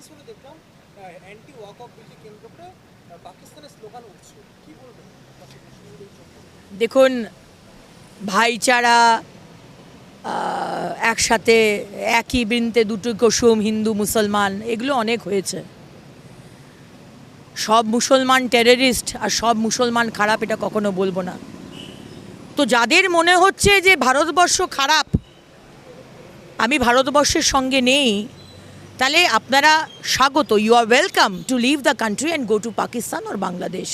আসানসোলে দেখলাম anti walk of কেন্দ্র করে পাকিস্তানের স্লোগান উঠছে। বলবেন? দেখুন, ভাইচারা একসাথে, একই বৃন্তে দুটো কুসুম, হিন্দু, মুসলমান, এগুলো অনেক হয়েছে। সব মুসলমান টেররিস্ট আর সব মুসলমান খারাপ, এটা কখনো বলব না। তো যাদের মনে হচ্ছে যে ভারতবর্ষ খারাপ, আমি ভারতবর্ষের সঙ্গে নেই তাহলে আপনারা স্বাগত। You are welcome to leave the country and go to Pakistan আর বাংলাদেশ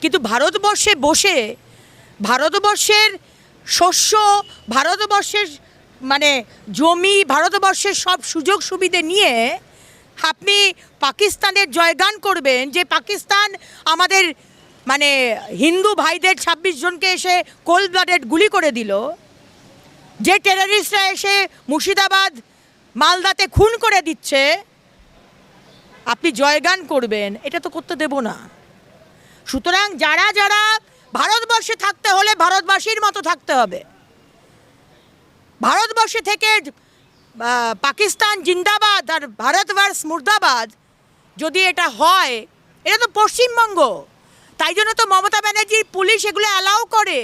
কিন্তু ভারতবর্ষে বসে, ভারতবর্ষের শস্য, ভারতবর্ষের মানে জমি, ভারতবর্ষের সব সুযোগ সুবিধে নিয়ে আপনি পাকিস্তানের জয়গান করবেন যে পাকিস্তান আমাদের মানে হিন্দু ভাইদের ছাব্বিশ জনকে এসে কোল্ড ব্লাডেড গুলি করে দিল। যে টেরারিস্টরা এসে মুর্শিদাবাদ মালদাতে খুন করে দিচ্ছে, আপনি জয়গান করবেন, এটা তো করতে দেব না। সুতরাং যারা যারা ভারতবর্ষে থাকতে হলে ভারতবাসীর মতো থাকতে হবে। ভারতবর্ষে থেকে পাকিস্তান জিন্দাবাদ আর ভারতবর্ষ মুর্দাবাদ যদি এটা হয়, এটা তো পশ্চিমবঙ্গ, তাই জন্য তো মমতা ব্যানার্জির পুলিশ এগুলো অ্যালাউ করে।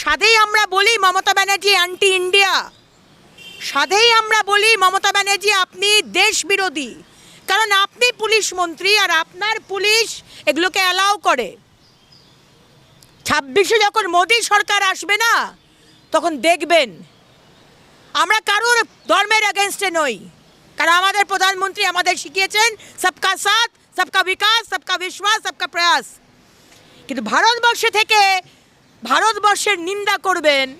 সাধেই আমরা বলি মমতা ব্যানার্জি অ্যান্টি ইন্ডিয়া সাধেই আমরা বলি, মমতা ব্যানার্জি, আপনি দেশ বিরোধী কারণ আপনি পুলিশ মন্ত্রী আর আপনার পুলিশ এগুলোকে অ্যালাউ করে। ছাব্বিশে যখন মোদী সরকার আসবে না, তখন দেখবেন, আমরা কারোর ধর্মের অ্যাগেনস্টে নই। কারণ আমাদের প্রধানমন্ত্রী আমাদের শিখিয়েছেন, সবকা সাথ, সবকা বিকাশ, সবকা বিশ্বাস, সবকা প্রয়াস। কিন্তু ভারতবর্ষে থেকে ভারতবর্ষের নিন্দা করবেন,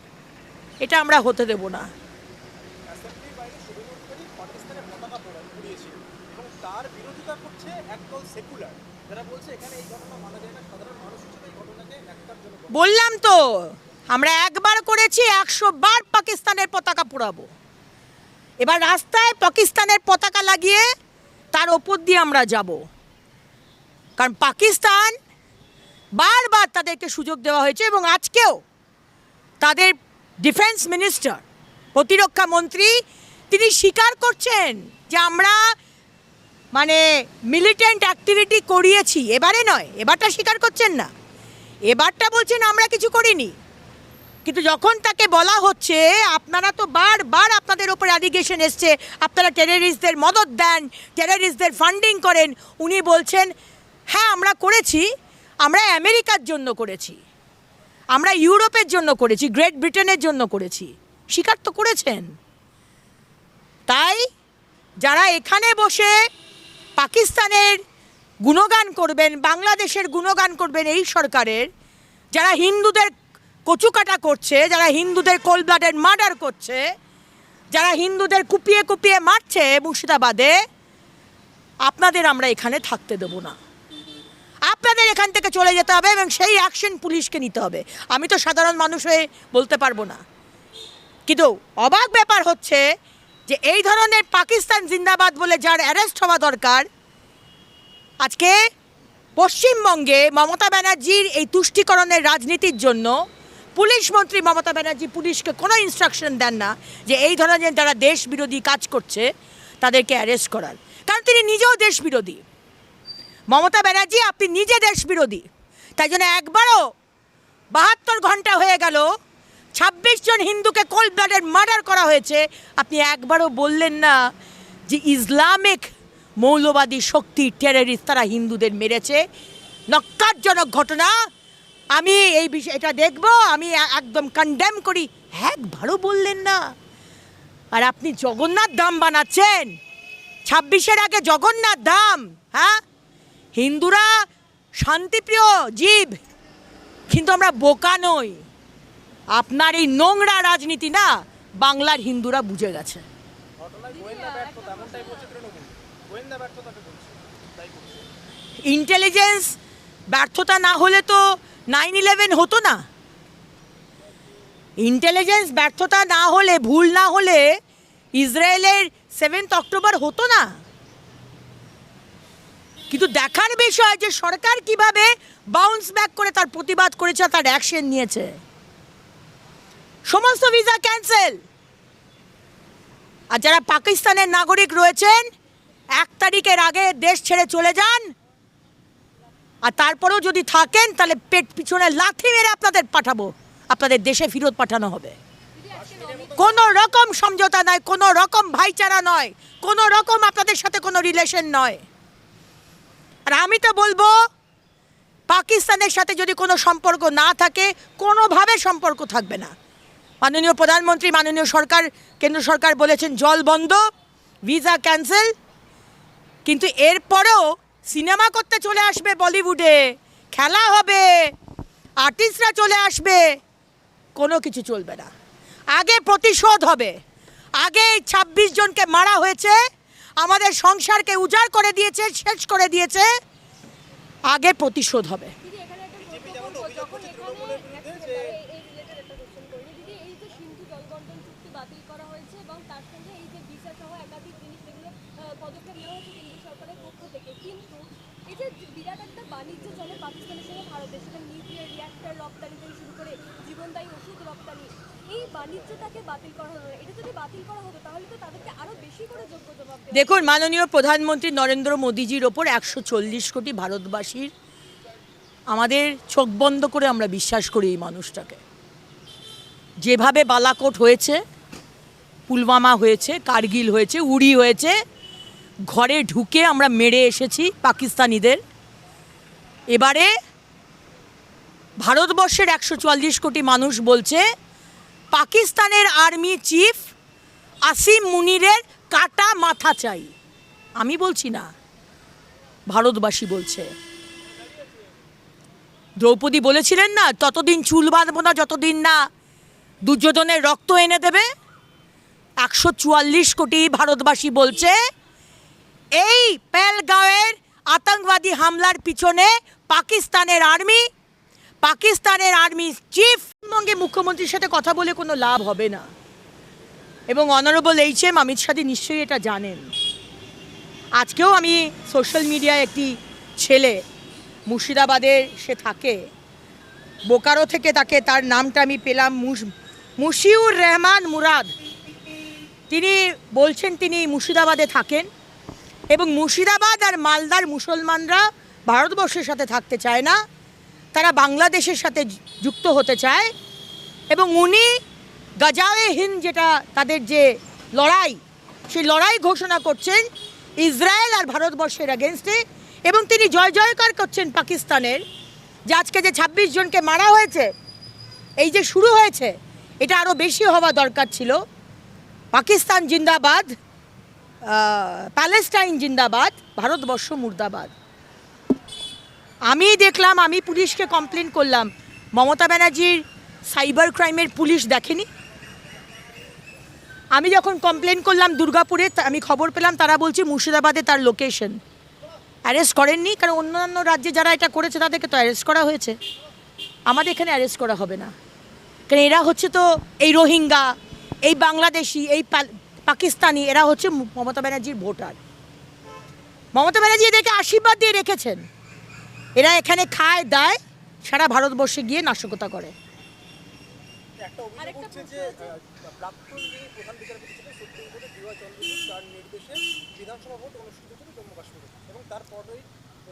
এটা আমরা হতে দেব না অ্যাসেম্বলির বাইরে শুভেন্দু অধিকারী পাকিস্তানের পতাকা পোড়া- পুড়িয়েছিল এবং তার বিরোধিতা করছে একদল সেকুলার যারা বলছে এখানে এই ঘটনা মানা যায় না। সাধারণ মানুষ হিসেবে এই ঘটনাকে ন্যাক্কারজনক বলে। বললাম তো, আমরা একবার করেছি, একশো বার পাকিস্তানের পতাকা পোড়াবো। এবার রাস্তায় পাকিস্তানের পতাকা লাগিয়ে তার ওপর দিয়ে আমরা যাব। কারণ পাকিস্তান বারবার তাদেরকে সুযোগ দেওয়া হয়েছে এবং আজকেও তাদের ডিফেন্স মিনিস্টার, প্রতিরক্ষা মন্ত্রী, তিনি স্বীকার করছেন যে আমরা মানে মিলিটেন্ট অ্যাক্টিভিটি করিয়েছি, এবারে নয়, এবারটা স্বীকার করছেন না। এবারটা বলছেন আমরা কিছু করিনি। কিন্তু যখন তাকে বলা হচ্ছে, আপনারা তো বারবার আপনাদের ওপর অ্যালিগেশন এসছে, আপনারা টেররিস্টদের মদত দেন টেররিস্টদের ফান্ডিং করেন, উনি বলছেন হ্যাঁ আমরা করেছি, আমরা আমেরিকার জন্য করেছি, আমরা ইউরোপের জন্য করেছি, গ্রেট ব্রিটেনের জন্য করেছি। স্বীকার তো করেছেন। তাই যারা এখানে বসে পাকিস্তানের গুণগান করবেন, বাংলাদেশের গুণগান করবেন এই সরকারের, যারা হিন্দুদের কচুকাটা করছে, যারা হিন্দুদের কোলব্লাডের মার্ডার করছে, যারা হিন্দুদের কুপিয়ে কুপিয়ে মারছে মুর্শিদাবাদে, আপনাদের আমরা এখানে থাকতে দেবো না। আপনাদের এখান থেকে চলে যেতে হবে এবং সেই অ্যাকশন পুলিশকে নিতে হবে। আমি তো সাধারণ মানুষ হয়ে বলতে পারব না। কিন্তু অবাক ব্যাপার হচ্ছে যে এই ধরনের পাকিস্তান জিন্দাবাদ বলে যার অ্যারেস্ট হওয়া দরকার, আজকে পশ্চিমবঙ্গে মমতা ব্যানার্জির এই তুষ্টিকরণের রাজনীতির জন্য পুলিশ মন্ত্রী মমতা ব্যানার্জি পুলিশকে কোনো ইনস্ট্রাকশন দেন না যে এই ধরনের যারা দেশ বিরোধী কাজ করছে, তাদেরকে অ্যারেস্ট করার। কারণ তিনি নিজেও দেশ বিরোধী মমতা ব্যানার্জি, আপনি নিজে দেশ বিরোধী তাই জন্য একবারও বাহাত্তর ঘণ্টা হয়ে গেল ছাব্বিশ জন হিন্দুকে কোল্ড ব্লাডের মার্ডার করা হয়েছে। আপনি একবারও বললেন না যে ইসলামিক মৌলবাদী শক্তি টেররিস্ট তারা হিন্দুদের মেরেছে। নক্কারজনক ঘটনা। আমি এই বিষয়, এটা দেখব, আমি একদম কন্ডেম করি। একবারও বললেন না। আর আপনি জগন্নাথ ধাম বানাচ্ছেন। ছাব্বিশের আগে জগন্নাথ ধাম হ্যাঁ? হিন্দুরা শান্তিপ্রিয় জীব, কিন্তু আমরা বোকা নই। আপনার এই নোংরা রাজনীতি না, বাংলার হিন্দুরা বুঝে গেছে। ইন্টেলিজেন্স ব্যর্থতা না হলে তো নাইন ইলেভেন হতো না। ইন্টেলিজেন্স ব্যর্থতা না হলে, ভুল না হলে ইসরায়েলের সেভেন্থ অক্টোবর হতো না। কিন্তু দেখার বিষয় যে সরকার কীভাবে বাউন্স ব্যাক করে তার প্রতিবাদ করেছে তার অ্যাকশন নিয়েছে। সমস্ত ভিসা ক্যান্সেল। আর যারা পাকিস্তানের নাগরিক রয়েছেন, এক তারিখের আগে দেশ ছেড়ে চলে যান। আর তারপরেও যদি থাকেন, তাহলে পেট পিছনে লাথি মেরে আপনাদের পাঠাবো। আপনাদের দেশে ফেরত পাঠানো হবে। কোনো রকম সমঝোতা নয়, কোনো রকম ভাইচারা নয়, কোনো রকম আপনাদের সাথে কোনো রিলেশন নয়। আর আমি তো বলব, পাকিস্তানের সাথে যদি কোনো সম্পর্ক না থাকে, কোনোভাবে সম্পর্ক থাকবে না। মাননীয় প্রধানমন্ত্রী, মাননীয় সরকার, কেন্দ্র সরকার বলেছেন জল বন্ধ, ভিসা ক্যান্সেল। কিন্তু এরপরেও সিনেমা করতে চলে আসবে বলিউডে, খেলা হবে, আর্টিস্টরা চলে আসবে, কোনো কিছু চলবে না। আগে প্রতিশোধ হবে। আগে ছাব্বিশ জনকে মারা হয়েছে, আমাদের সংসারকে উজাড় করে দিয়েছে, শেষ করে দিয়েছে, আগে প্রতিশোধ হবে দিদি এখানে একটা প্রশ্ন করব যখন এখানে এক second, এই এই রিলেটেড একটা কোশ্চেন করি দিদি এই যে সিন্ধু জলবন্টন চুক্তি বাতিল করা হয়েছে এবং তার সঙ্গে এই যে ভিসা সহ একাধিক জিনিস যেগুলো আহ, পদক্ষেপ নেওয়া হয়েছে কেন্দ্র সরকারের পক্ষ থেকে কিন্তু এই যে বিরাট একটা বাণিজ্য চলে পাকিস্তানের সঙ্গে ভারতের। নিউক্লিয়ার রিয়াক্টর রপ্তানি থেকে শুরু করে জীবনদায়ী ওষুধ রপ্তানি। এই বাণিজ্যটাকে বাতিল করা হলো। এটা যদি বাতিল করা হতো, তাহলে তো তাদেরকে আরও বেশি করে যোগ্য জবাব দেখুন, মাননীয় প্রধানমন্ত্রী নরেন্দ্র মোদীজির ওপর একশো চল্লিশ কোটি ভারতবাসীর আমাদের চোখ বন্ধ করে আমরা বিশ্বাস করি এই মানুষটাকে। যেভাবে বালাকোট হয়েছে, পুলওয়ামা হয়েছে, কার্গিল হয়েছে, উড়ি হয়েছে ঘরে ঢুকে আমরা মেরে এসেছি পাকিস্তানিদের। এবারে ভারতবর্ষের একশো চুয়াল্লিশ কোটি মানুষ বলছে, পাকিস্তানের আর্মি চিফ আসিম মুনিরের কাটা মাথা চাই। আমি বলছি না, ভারতবাসী বলছে। দ্রৌপদী বলেছিলেন না ততদিন চুল বাঁধবো না, যতদিন না দুর্যোধনের রক্ত এনে দেবে। একশো চুয়াল্লিশ কোটি ভারতবাসী বলছে এই পেলগাঁওয়ের আতঙ্কবাদী হামলার পিছনে পাকিস্তানের আর্মি পাকিস্তানের আর্মি চিফ। পশ্চিমবঙ্গে মুখ্যমন্ত্রীর সাথে কথা বলে কোনো লাভ হবে না। এবং অনারেবল এইচ এম অমিত শাদি নিশ্চয়ই এটা জানেন। আজকেও আমি সোশ্যাল মিডিয়ায় একটি ছেলে মুর্শিদাবাদের সে থাকে। বোকারো থেকে তাকে তার নামটা আমি পেলাম মুশ- মুশিউর রহমান মুরাদ। তিনি বলছেন তিনি মুর্শিদাবাদে থাকেন। এবং মুর্শিদাবাদ আর মালদার মুসলমানরা ভারতবর্ষের সাথে থাকতে চায় না। তারা বাংলাদেশের সাথে যুক্ত হতে চায় এবং উনি গাজাওয়ে হিন্দ যেটা তাদের যে লড়াই, সেই লড়াই ঘোষণা করছেন ইসরায়েল আর ভারতবর্ষের অ্যাগেনস্টে এবং তিনি জয় জয়কার করছেন পাকিস্তানের। যে আজকে যে ছাব্বিশ জনকে মারা হয়েছে, এই যে শুরু হয়েছে, এটা আরও বেশি হওয়া দরকার ছিল। পাকিস্তান জিন্দাবাদ। প্যালেস্টাইন জিন্দাবাদ, ভারতবর্ষ মুর্দাবাদ। আমি দেখলাম, আমি পুলিশকে কমপ্লেন করলাম, মমতা ব্যানার্জির সাইবার ক্রাইমের পুলিশ দেখেনি। আমি যখন কমপ্লেন করলাম দুর্গাপুরে আমি খবর পেলাম, তারা বলছে মুর্শিদাবাদে তার লোকেশন অ্যারেস্ট করেননি, কারণ অন্যান্য রাজ্যে যারা এটা করেছে, তাদেরকে তো অ্যারেস্ট করা হয়েছে। আমাদের এখানে অ্যারেস্ট করা হবে না। কারণ এরা হচ্ছে তো এই রোহিঙ্গা, এই বাংলাদেশি, এই পাকিস্তানি এরা হচ্ছে মমতা ব্যানার্জির ভোটার। মমতা ব্যানার্জি এদেরকে আশীর্বাদ দিয়ে রেখেছেন। এরা এখানে খায় দায় সারা ভারতবর্ষে গিয়ে নাশকতা করে।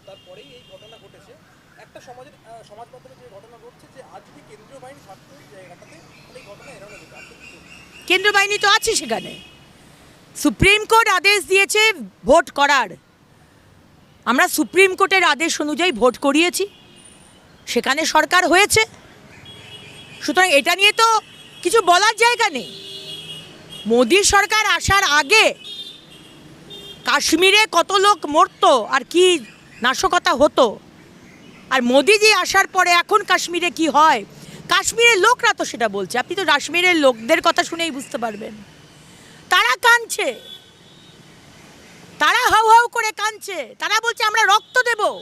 তারপরেই এই ঘটনা ঘটেছে। একটা সমাজের সমাজ মাধ্যমে যে ঘটনা ঘটছে যে আজ যদি কেন্দ্রীয় বাহিনী থাকতো জায়গাটাতে এই ঘটনা এড়ানো যেত আপনি কি বলবেন? কেন্দ্রীয় বাহিনী তো আছে সেখানে। সুপ্রিম কোর্ট আদেশ দিয়েছে ভোট করার। আমরা সুপ্রিম কোর্টের আদেশ অনুযায়ী ভোট করিয়েছি। সেখানে সরকার হয়েছে। সুতরাং এটা নিয়ে তো কিছু বলার জায়গা নেই। মোদী সরকার আসার আগে কাশ্মীরে কত লোক মরতো আর কি নাশকতা হতো? আর মোদিজি আসার পরে এখন কাশ্মীরে কি হয়? কাশ্মীরের লোকরা তো সেটা বলছে। আপনি তো কাশ্মীরের লোকদের কথা শুনেই বুঝতে পারবেন। তারা কাঁদছে। তারা হাউ হাউ করে কাঁদছে। তারা বলছে, আমরা রক্ত দেব।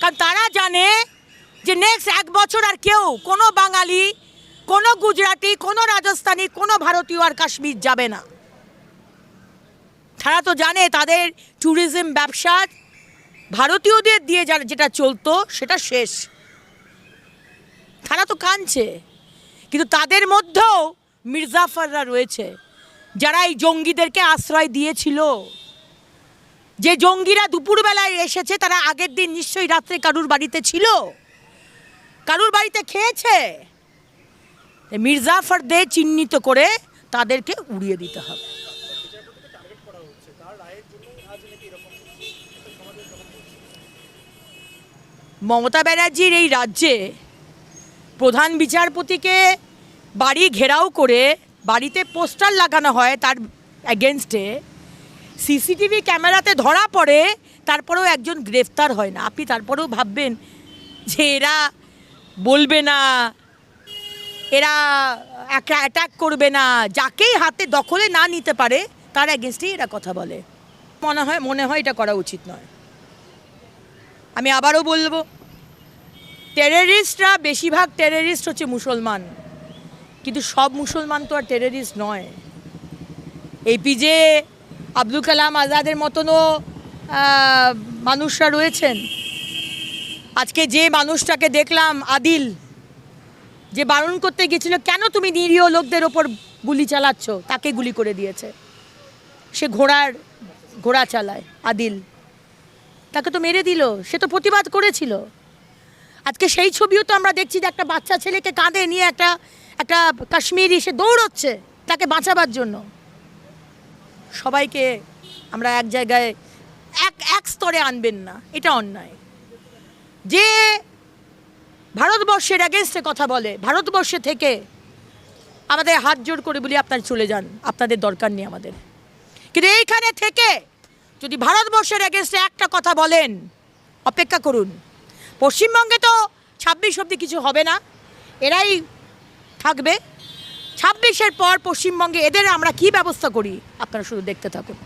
কারণ তারা জানে যে নেক্সট এক বছর আর কেউ, কোনো বাঙালি, কোনো গুজরাটি, কোনো রাজস্থানী, কোনো ভারতীয় আর কাশ্মীর যাবে না। তারা তো জানে তাদের ট্যুরিজম ব্যবসা ভারতীয়দের দিয়ে যা- যেটা চলতো, সেটা শেষ। তারা তো কাঁদছে। কিন্তু তাদের মধ্যেও মির্জাফররা রয়েছে। যারা এই জঙ্গিদেরকে আশ্রয় দিয়েছিল। যে জঙ্গিরা দুপুরবেলায় এসেছে, তারা আগের দিন নিশ্চয়ই রাত্রে কারুর বাড়িতে ছিল? কারুর বাড়িতে খেয়েছে? মির্জাফরদের চিহ্নিত করে তাদেরকে উড়িয়ে দিতে হবে। মমতা ব্যানার্জির এই রাজ্যে প্রধান বিচারপতিকে বাড়ি ঘেরাও করে বাড়িতে পোস্টার লাগানো হয় তার অ্যাগেনস্টে সিসিটিভি ক্যামেরাতে ধরা পড়ে, তারপরেও একজন গ্রেফতার হয় না। আপনি তারপরেও ভাববেন যে এরা বলবে না, এরা একটা অ্যাটাক করবে না, যাকেই হাতে দখলে না নিতে পারে, তার অ্যাগেনস্টেই এরা কথা বলে। মনে হয় মনে হয় এটা করা উচিত নয়। আমি আবারও বলব টেররিস্টরা বেশিরভাগ টেররিস্ট হচ্ছে মুসলমান। কিন্তু সব মুসলমান তো আর টেররিস্ট নয়। এপিজে আব্দুল কালাম আজাদের মতনও মানুষরা রয়েছেন। আজকে যে মানুষটাকে দেখলাম, আদিল, যে বারণ করতে গেছিল কেন তুমি নিরীহ লোকদের ওপর গুলি চালাচ্ছ? তাকে গুলি করে দিয়েছে। সে ঘোড়ার ঘোড়া চালায়, আদিল। তাকে তো মেরে দিল, সে তো প্রতিবাদ করেছিল। আজকে সেই ছবিও তো আমরা দেখছি যে একটা বাচ্চা ছেলেকে কাঁধে নিয়ে একটা একটা কাশ্মীরি সে দৌড়চ্ছে তাকে বাঁচাবার জন্য। সবাইকে আমরা এক জায়গায়, এক এক স্তরে আনবেন না, এটা অন্যায়। যে ভারতবর্ষের অ্যাগেনস্টে কথা বলে, ভারতবর্ষে থেকে আমাদের হাত জোর করে বলি, আপনারা চলে যান, আপনাদের দরকার নেই আমাদের। কিন্তু এইখানে থেকে যদি ভারতবর্ষের এগেনস্টে একটা কথা বলেন, অপেক্ষা করুন। পশ্চিমবঙ্গে তো ছাব্বিশ অব্দি কিছু হবে না, এরাই থাকবে। ছাব্বিশের পর পশ্চিমবঙ্গে এদের আমরা কি ব্যবস্থা করি? আপনারা শুধু দেখতে থাকুন।